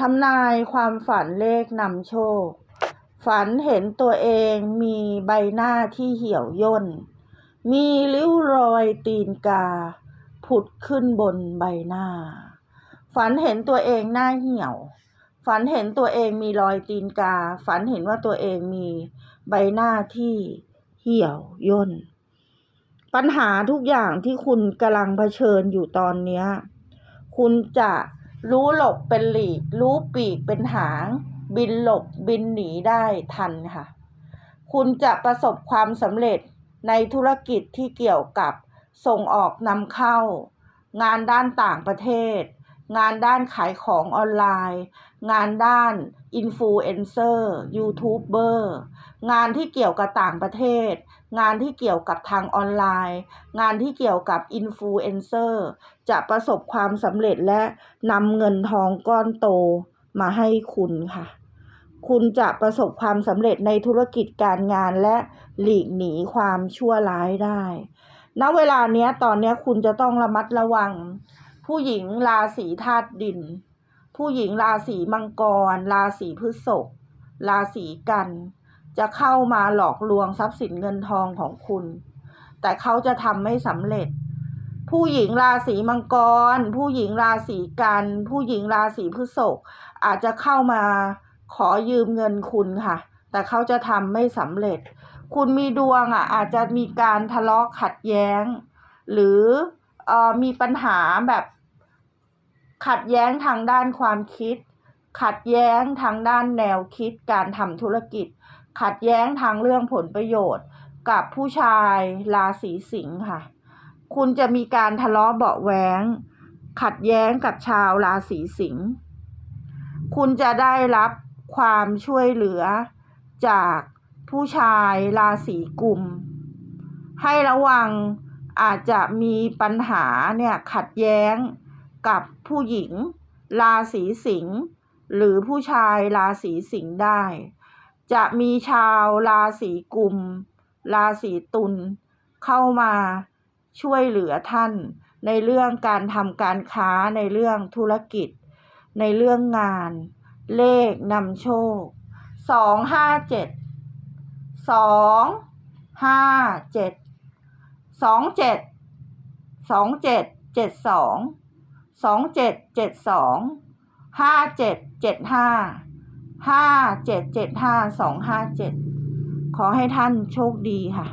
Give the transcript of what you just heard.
ทำนายความฝันเลขนำโชค ฝันเห็นตัวเองมีใบหน้าที่เหี่ยวย่น มีริ้วรอยตีนกา ผุดขึ้นบนใบหน้า ฝันเห็นตัวเองหน้าเหี่ยว ฝันเห็นตัวเองมีรอยตีนกา ฝันเห็นว่าตัวเองมีใบหน้าที่เหี่ยวย่น ปัญหาทุกอย่างที่คุณกำลังเผชิญอยู่ตอนนี้ คุณจะ รู้หลบเป็นหลีก รู้ปีกเป็นหาง บินหลบบินหนีได้ทันค่ะ คุณจะประสบความสำเร็จในธุรกิจที่เกี่ยวกับส่งออกนำเข้า งานด้านต่างประเทศ งานด้านขายของออนไลน์ งานด้านอินฟลูเอนเซอร์ยูทูบเบอร์งานที่เกี่ยวกับต่างประเทศ งานที่เกี่ยวกับทางออนไลน์ งานที่เกี่ยวกับอินฟลูเอนเซอร์จะประสบความสำเร็จและนำเงินทองก้อนโตมาให้คุณค่ะ คุณจะประสบความสำเร็จในธุรกิจการงานและหลีกหนีความชั่วร้ายได้ ณ เวลาเนี้ยตอนเนี้ยคุณจะต้องระมัดระวัง ผู้หญิงราศีธาตุดิน ผู้หญิงราศีมังกร ราศีพฤษภราศีกัน จะเข้ามาหลอกลวงทรัพย์สินเงินทองของคุณ แต่เขาจะทำไม่สำเร็จ ผู้หญิงราศีมังกร ผู้หญิงราศีกัน ผู้หญิงราศีพฤษภอาจจะเข้ามาขอยืมเงินคุณค่ะ แต่เขาจะทำไม่สำเร็จ คุณมีดวงอะอาจจะมีการทะเลาะขัดแย้ง หรือเอ่อมีปัญหาแบบ ขัดแย้งทางด้านความคิด ขัดแย้งทางด้านแนวคิดการทำธุรกิจ ขัดแย้งทางเรื่องผลประโยชน์ กับผู้ชายราศีสิงค์ค่ะ คุณจะมีการทะเลาะเบาะแว้งขัดแย้งกับชาวราศีสิงห์คุณจะได้รับความช่วยเหลือจากผู้ชายราศีกุม ให้ระวังอาจจะมีปัญหาเนี่ยขัดแย้ง กับผู้หญิง ราศีสิงห์หรือผู้ชายราศีสิงห์ได้ จะมีชาวราศีกุม ราศีตุลเข้ามาช่วยเหลือท่าน ในเรื่องการทำการค้าในเรื่องธุรกิจ ในเรื่องงาน เลขนำโชคสองห้าเจ็ดสองห้าเจ็ดสองเจ็ดสองเจ็ดเจ็ดสอง สองเจ็ดเจ็ดสองห้าเจ็ดเจ็ดห้าห้าเจ็ดเจ็ดห้าสองห้าเจ็ดขอให้ท่านโชคดีค่ะ